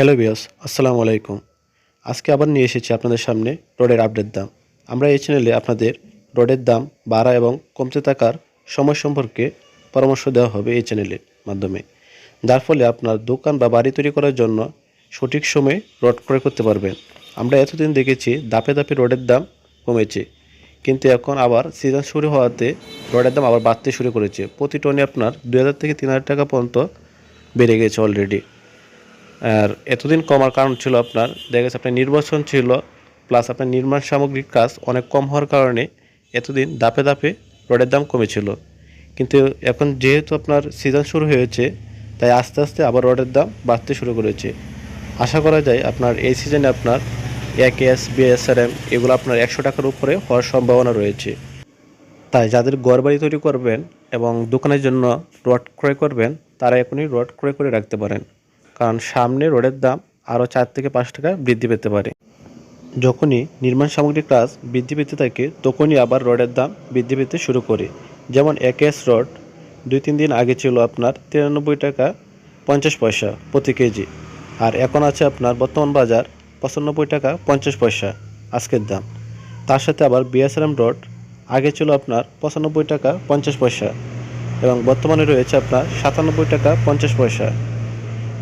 Hello বিয়স আসসালামু আলাইকুম। আজকে আবার নিয়ে এসেছি আপনাদের সামনে রোডের আপডেট দাম। আমরা এই চ্যানেলে আপনাদের রোডের দাম বাড়া এবং কমতে থাকার সময় সম্পর্কে পরামর্শ দেওয়া হবে এই চ্যানেলের মাধ্যমে। যার ফলে আপনার দোকান বা বাড়ি তৈরি করার জন্য সঠিক সময়ে রড ক্রয় করতে পারবেন। আমরা এতদিন দেখেছি দাপে দাপে রোডের দাম কমেছে। কিন্তু এখন আবার সিজন শুরু হওয়াতে রডের দাম আবার বাড়তে শুরু করেছে। প্রতি টনে আপনার দু হাজার থেকে তিন হাজার টাকা পর্যন্ত বেড়ে গেছে অলরেডি আর এতদিন কমার কারণ ছিল আপনার, দেখা গেছে আপনার নির্বাচন ছিল প্লাস আপনার নির্মাণ সামগ্রিক কাজ অনেক কম হওয়ার কারণে এতদিন দাপে দাপে রডের দাম কমেছিল। কিন্তু এখন যেহেতু আপনার সিজন শুরু হয়েছে, তাই আস্তে আস্তে আবার রডের দাম বাড়তে শুরু করেছে। আশা করা যায় আপনার এই সিজনে আপনার এক এস বিএসআরএম এগুলো আপনার একশো টাকার উপরে হওয়ার সম্ভাবনা রয়েছে। তাই যাদের ঘরবাড়ি তৈরি করবেন এবং দোকানের জন্য রড ক্রয় করবেন, তারা এখনই রড ক্রয় করে রাখতে পারেন। কারণ সামনে রডের দাম আরও চার থেকে পাঁচ টাকা বৃদ্ধি পেতে পারে। যখনই নির্মাণ সামগ্রিক কাজ বৃদ্ধি পেতে থাকে, তখনই আবার রডের দাম বৃদ্ধি পেতে শুরু করে। যেমন একেএস রড দুই তিন দিন আগে ছিল আপনার তিরানব্বই টাকা পঞ্চাশ পয়সা প্রতি কেজি। আর এখন আছে আপনার বর্তমান বাজার পঁচানব্বই টাকা পঞ্চাশ পয়সা আজকের দাম। তার সাথে আবার বিএসআরএম রড আগে ছিল আপনার পঁচানব্বই টাকা পঞ্চাশ পয়সা এবং বর্তমানে রয়েছে আপনার সাতানব্বই টাকা পঞ্চাশ পয়সা।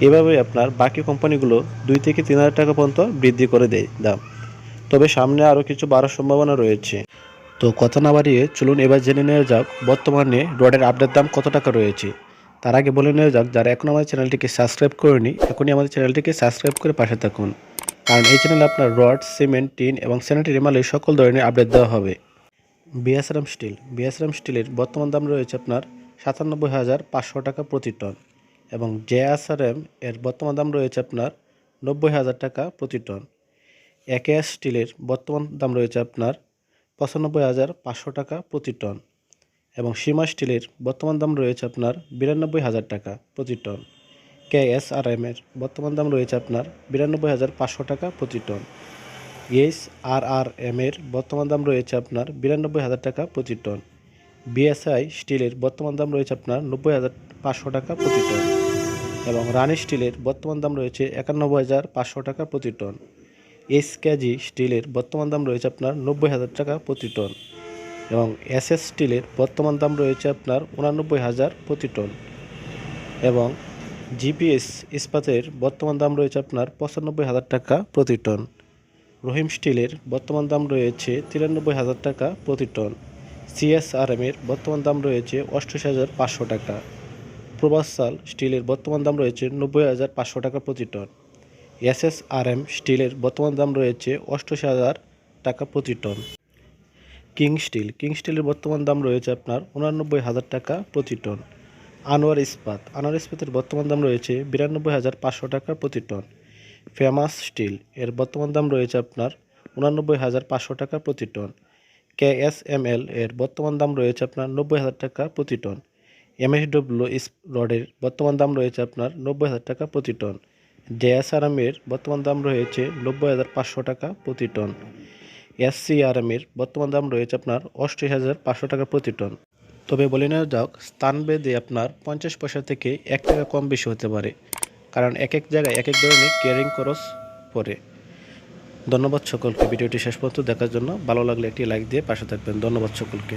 এভাবে আপনার বাকি কোম্পানিগুলো দুই থেকে তিন হাজার টাকা পর্যন্ত বৃদ্ধি করে দেয় দাম। তবে সামনে আরও কিছু বাড়ার সম্ভাবনা রয়েছে। তো কথা না বাড়িয়ে চলুন এবার জেনে নেওয়া যাক, বর্তমানে রডের আপডেট দাম কত টাকা রয়েছে। তার আগে বলে নেওয়া যাক, যারা এখন আমাদের চ্যানেলটিকে সাবস্ক্রাইব করেনি, এখনই আমাদের চ্যানেলটিকে সাবস্ক্রাইব করে পাশে থাকুন। কারণ এই চ্যানেলে আপনার রড, সিমেন্ট, টিন এবং স্যানিটারি মালের সকল ধরনের আপডেট দেওয়া হবে। বিএসরাম স্টিল বিএসরাম স্টিলের বর্তমান দাম রয়েছে আপনার সাতানব্বই হাজার পাঁচশো টাকা প্রতি টন। এবং জেএসআরএম এর বর্তমান দাম রয়েছে আপনার নব্বই হাজার টাকা প্রতি টন। একেএস স্টিলের বর্তমান দাম রয়েছে আপনার পঁচানব্বই হাজার পাঁচশো টাকা প্রতি টন এবং সীমা স্টিলের বর্তমান দাম রয়েছে আপনার বিরানব্বই হাজার টাকা প্রতি টন। কেএসআরএম এর বর্তমান দাম রয়েছে আপনার বিরানব্বই হাজার পাঁচশো টাকা প্রতি ton. H R R M এর বর্তমান দাম রয়েছে আপনার বিরানব্বই হাজার টাকা প্রতি টন। বিএসআই স্টিলের বর্তমান দাম রয়েছে আপনার নব্বই হাজার পাঁচশো টাকা প্রতি টন এবং রানি স্টিলের বর্তমান দাম রয়েছে একানব্বই হাজার পাঁচশো টাকা প্রতি টন। এস কেজি স্টিলের বর্তমান দাম রয়েছে আপনার নব্বই হাজার টাকা প্রতি টন এবং এস এস স্টিলের বর্তমান দাম রয়েছে আপনার উনানব্বই হাজার প্রতি টন এবং জিপিএস ইস্পাতের বর্তমান দাম রয়েছে আপনার পঁচানব্বই হাজার টাকা প্রতি টন। রহিম স্টিলের বর্তমান দাম রয়েছে তিরানব্বই হাজার টাকা প্রতি টন। সিএসআরএম এর বর্তমান দাম রয়েছে অষ্টাশি হাজার পাঁচশো টাকা। প্রবাসাল স্টিলের বর্তমান দাম রয়েছে নব্বই হাজার পাঁচশো টাকা প্রতি টন। এসএসআরএম স্টিলের বর্তমান দাম রয়েছে অষ্টাশি হাজার টাকা প্রতি টন। কিং স্টিল, কিং স্টিলের বর্তমান দাম রয়েছে আপনার উনানব্বই হাজার টাকা প্রতি টন। আনোয়ার ইস্পাত, আনোয়ার ইস্পাতের বর্তমান দাম রয়েছে বিরানব্বই হাজার পাঁচশো টাকা প্রতি টন। ফেমাস স্টিল, এর বর্তমান দাম রয়েছে আপনার উনানব্বই হাজার পাঁচশো টাকা প্রতি টন। কেএসএমএল এর বর্তমান দাম রয়েছে আপনার নব্বই হাজার টাকা প্রতি টন। এমএসডব্লিউ রডের বর্তমান দাম রয়েছে আপনার নব্বই হাজার টাকা প্রতি টন। জেএসআরএম এর বর্তমান দাম রয়েছে নব্বই হাজার পাঁচশো টাকা প্রতি টন। এসসিআরএম এর বর্তমান দাম রয়েছে আপনার অষ্টাশি হাজার পাঁচশো টাকা প্রতি টন। তবে বলে নেওয়া যাক স্থানভেদে আপনার পঞ্চাশ পয়সা থেকে এক টাকা কম বেশি হতে পারে। কারণ এক এক জায়গায় এক এক ধরনের কেয়ারিং খরচ পড়ে। ধন্যবাদ সকলকে। ভিডিওটি শেষ পর্যন্ত দেখার জন্য ভালো লাগলে একটি লাইক দিয়ে পাশে থাকবেন। ধন্যবাদ সকলকে।